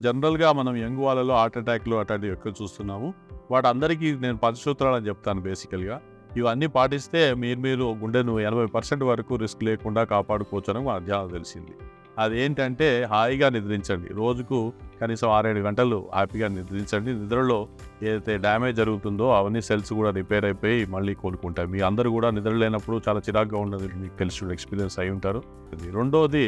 జనరల్‌గా మనం యంగ్ వాళ్ళలో హార్ట్ అటాక్‌లు అట్లాంటివి ఎక్కువ చూస్తున్నాము. వాటందరికీ నేను పంచసూత్రాలని చెప్తాను బేసికల్‌గా. ఇవన్నీ పాటిస్తే మీరు మీరు గుండెను 80% వరకు రిస్క్ లేకుండా కాపాడుకోవచ్చని మా అధ్యయనం తెలిసింది. అదేంటంటే హాయిగా నిద్రించండి. రోజుకు కనీసం 6, 7 గంటలు హ్యాపీగా నిద్రించండి. నిద్రలో ఏదైతే డ్యామేజ్ జరుగుతుందో అవన్నీ సెల్స్ కూడా రిపేర్ అయిపోయి మళ్ళీ కోలుకుంటాయి. మీ అందరూ కూడా నిద్ర లేనప్పుడు చాలా చిరాగ్గా ఉన్నది మీకు తెలిసి ఎక్స్‌పీరియన్స్ అయి ఉంటారు. రెండోది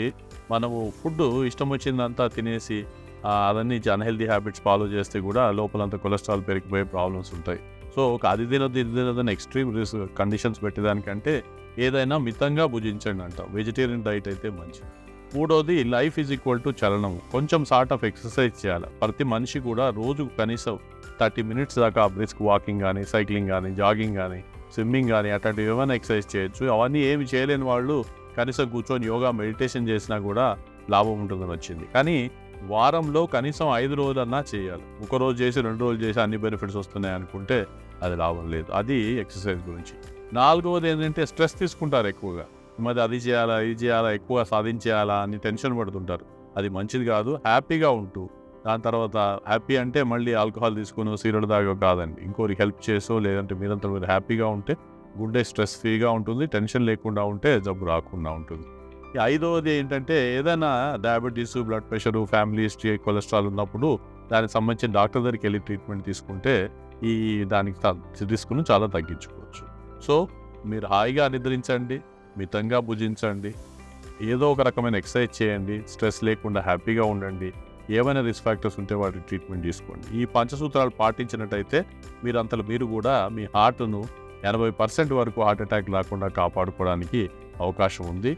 మనము ఫుడ్ ఇష్టం వచ్చిందంతా తినేసి అవన్నీ అన్హెల్దీ హ్యాబిట్స్ ఫాలో చేస్తే కూడా లోపలంతా కొలెస్ట్రాల్ పెరిగిపోయే ప్రాబ్లమ్స్ ఉంటాయి. సో ఒక అది తినొద్దు, ఇది తినొద్దని ఎక్స్‌ట్రీమ్ రిస్క్ కండిషన్స్ పెట్టేదానికంటే ఏదైనా మితంగా భుజించండి అంట వెజిటేరియన్ డైట్ అయితే మంచిది. మూడోది లైఫ్ ఈజ్ ఈక్వల్ టు చలనం. కొంచెం సార్ట్ ఆఫ్ ఎక్సర్సైజ్ చేయాలి. ప్రతి మనిషి కూడా రోజు కనీసం 30 మినిట్స్ దాకా బ్రిస్క్ వాకింగ్ కానీ సైక్లింగ్ కానీ జాగింగ్ కానీ స్విమ్మింగ్ కానీ అట్లాంటివి ఏమైనా ఎక్సర్సైజ్ చేయొచ్చు. అవన్నీ ఏమి చేయలేని వాళ్ళు కనీసం కూర్చొని యోగా, మెడిటేషన్ చేసినా కూడా లాభం ఉంటుందని వచ్చింది. కానీ వారంలో కనీసం ఐదు రోజులన్నా చేయాలి. ఒకరోజు చేసి, రెండు రోజులు చేసి అన్ని బెనిఫిట్స్ వస్తున్నాయి అనుకుంటే అది లాభం లేదు. అది ఎక్సర్సైజ్ గురించి. నాలుగవది ఏంటంటే స్ట్రెస్ తీసుకుంటారు ఎక్కువగా. మరి అది చేయాలా, ఇది చేయాలా, ఎక్కువ సాధించేయాలా అని టెన్షన్ పడుతుంటారు. అది మంచిది కాదు. హ్యాపీగా ఉంటూ దాని తర్వాత హ్యాపీ అంటే మళ్ళీ ఆల్కహాల్ తీసుకుని సీరియల్ తాగో కాదండి. ఇంకోరికి హెల్ప్ చేసో లేదంటే మీరంతా మీరు హ్యాపీగా ఉంటే గుండె స్ట్రెస్ ఫ్రీగా ఉంటుంది. టెన్షన్ లేకుండా ఉంటే జబ్బు రాకుండా ఉంటుంది. ఐదవది ఏంటంటే ఏదైనా diabetes, blood pressure family history, cholesterol ఉన్నప్పుడు దానికి సంబంధించిన డాక్టర్ దగ్గరికి వెళ్ళి ట్రీట్మెంట్ తీసుకుంటే ఈ దానికి త రిస్క్‌ను చాలా తగ్గించుకోవచ్చు. సో మీరు హాయిగా నిద్రించండి. మితంగా భుజించండి. ఏదో ఒక రకమైన ఎక్సర్సైజ్ చేయండి. స్ట్రెస్ లేకుండా హ్యాపీగా ఉండండి. ఏమైనా రిస్క్ ఫ్యాక్టర్స్ ఉంటే వాటికి ట్రీట్మెంట్ తీసుకోండి. ఈ పంచసూత్రాలు పాటించినట్టయితే మీరంతలో మీరు కూడా మీ హార్ట్‌ను 80% వరకు హార్ట్ అటాక్ రాకుండా కాపాడుకోవడానికి అవకాశం ఉంది.